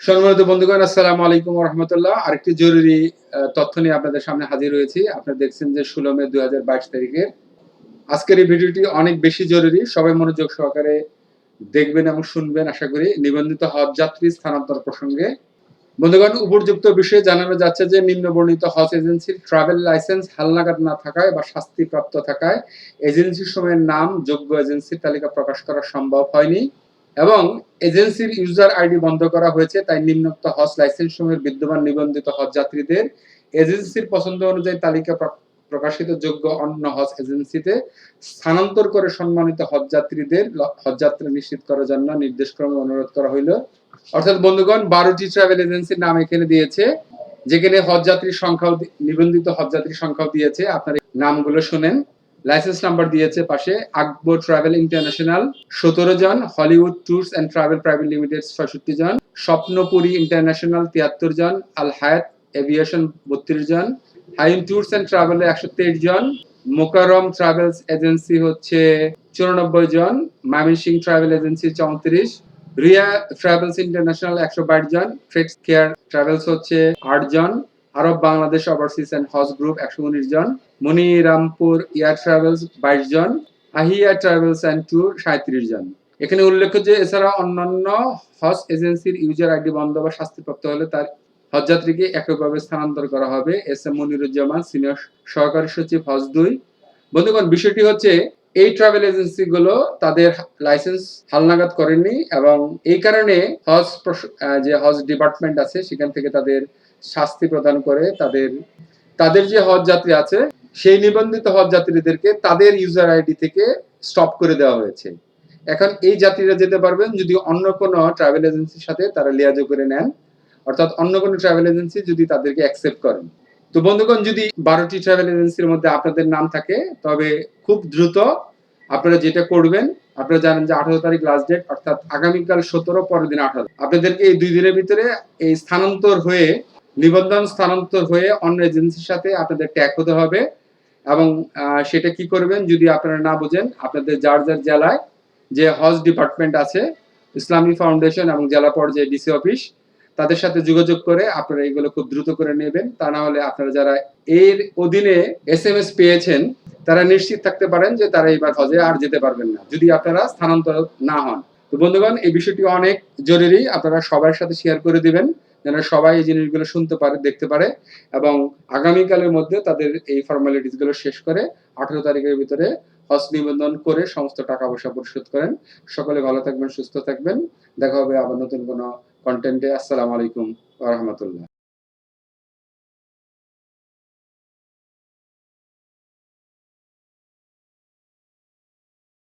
সম্মানিত বন্ধুগণ, আসসালামু আলাইকুম রহমতুল্লাহ। আরেকটি জরুরি তথ্য নিয়ে আপনাদের সামনে হাজির হয়েছি। আপনারা দেখছেন যে ষোলো মে দুই হাজার বাইশ তারিখের আজকের এই ভিডিওটি অনেক বেশি জরুরি। সবাই মনোযোগ সহকারে দেখবেন এবং শুনবেন, আশা করি। নিবন্ধিত হজ যাত্রী স্থানান্তর প্রসঙ্গে। বন্ধুগণ, উপযুক্ত বিষয়ে জানানো যাচ্ছে যে নিম্নবর্ণিত হজ এজেন্সির ট্রাভেল লাইসেন্স হালনাগাদ না থাকায় বা শাস্তিপ্রাপ্ত থাকায় এজেন্সির সময়ের নাম যোগ্য এজেন্সির তালিকা প্রকাশ করা সম্ভব হয়নি। এবং এজেন্সির ইউজার আইডি বন্ধ করা হয়েছে, তাই নিম্নোক্ত হজ লাইসেন্স সময়ের বিদ্যমান নিবন্ধিত হজ যাত্রীদের এজেন্সির পছন্দ অনুযায়ী তালিকা প্রকাশিত যোগ্য অন্য হজ এজেন্সিতে স্থানান্তর করে সম্মানিত হজ যাত্রীদের হজ যাত্রা নিশ্চিত করার জন্য নির্দেশক্রমে অনুরোধ করা হইল। অর্থাৎ বন্ধুগণ, বারোটি ট্রাভেল এজেন্সির নাম এখানে দিয়েছে, যেখানে হজ যাত্রীর সংখ্যাও নিবন্ধিত হজ যাত্রীর সংখ্যাও দিয়েছে। আপনার নামগুলো শুনেন। লাইসেন্স নাম্বার দিয়েছে পাশে আকবর ট্রাভেল ইন্টারন্যাশনাল সতেরো জন Hollywood tours and travel private limited ছয়ষট্টি জন, স্বপ্নপুরী ইন্টারন্যাশনাল তিয়াত্তর জন আল হায়াত এভিয়েশন বত্রিশ জন হাইম ট্যুরস অ্যান্ড ট্রাভেল একশো তেইশ জন মোকারম ট্রাভেলস এজেন্সি হচ্ছে চুরানব্বই জন মামিসিং ট্রাভেল এজেন্সি চৌত্রিশ রিয়া ট্রাভেলস ইন্টারন্যাশনাল একশো বাইশ জন ট্রেডস কেয়ার ট্রাভেলস হচ্ছে আট জন Arab Bangladesh overseas and Hajj group একশো উনিশ জন মনিরামপুর এয়ার ট্রাভেলস বাইশ জন আহিয়া ট্রাভেলস অ্যান্ড ট্যুর সাঁত্রিশ জন। এখানে উল্লেখ্য যে, এছাড়া অন্যান্য হজ এজেন্সির ইউজার আইডি বন্ধ বা শাস্তিপ্রাপ্ত হলে তার হজযাত্রীকে এককভাবে স্থানান্তর করা হবে। এস এম মনিরুজ্জামান সিনিয়র সহকারী সচিব হজ দুই। বন্ধুগণ, বিষয়টি হচ্ছে, এই ট্রাভেল এজেন্সি গুলো তাদের লাইসেন্স হালনাগাদ করেনি এবং এই কারণে হজ যে হজ ডিপার্টমেন্ট আছে, সেখান থেকে তাদের শাস্তি প্রদান করে তাদের তাদের যে হজ যাত্রী আছে, সেই নিবন্ধিত হজ যাত্রীদেরকে তাদের ইউজার আইডি থেকে স্টপ করে দেওয়া হয়েছে। এখন এই যাত্রীরা যেতে পারবেন যদি অন্য কোনো ট্রাভেল এজেন্সির সাথে তারা লিয়াজো করে নেন। অর্থাৎ অন্য কোনো ট্রাভেল এজেন্সি যদি তাদেরকে অ্যাকসেপ্ট করেন। তো বন্ধুগণ, যদি বারোটি ট্রাভেল এজেন্সির মধ্যে আপনাদের নাম থাকে, তবে খুব দ্রুত আপনারা যেটা করবেন, আপনারা জানেন যে আঠারো তারিখ লাস্ট ডেট অর্থাৎ আগামীকাল সতেরো, পরের দিন আঠারো। আপনাদেরকে এই দুই দিনের ভিতরে এই স্থানান্তর হয়ে নিবন্ধন স্থানান্তর হয়ে অন্য এজেন্সির সাথে আপনাদের ট্যাগ হতে হবে এবং সেটা কি করবেন যদি আপনারা না বোঝেন, আপনাদের যার যার জেলায় যে হজ ডিপার্টমেন্ট আছে, ইসলামী ফাউন্ডেশন এবং জেলা পর্যায়ে ডিসি অফিস তাদের সাথে যোগাযোগ করে আপনারা এগুলো খুব দ্রুত করে নেবেন। তা না হলে আপনারা যারা এর অধীনে এস এম এস পেয়েছেন, তারা নিশ্চিত থাকতে পারেন যে তারা এবার হজে আর যেতে পারবেন না, যদি আপনারা স্থানান্তর না হন। তো বন্ধুগণ, এই বিষয়টি অনেক জরুরি। আপনারা সবার সাথে শেয়ার করে দিবেন। যেন সবাই এই জিনিসগুলো শুনতে পারে, দেখতে পারে এবং আগামীকালের মধ্যে তাদের এই ফর্মালিটিসগুলো শেষ করে আঠেরো তারিখের ভিতরে হজ নিবন্ধন করে সমস্ত টাকা পয়সা পরিশোধ করেন। সকলে ভালো থাকবেন, সুস্থ থাকবেন। দেখা হবে আবার নতুন কোনো কন্টেন্টে আসসালামু আলাইকুম রহমতুল্লাহ।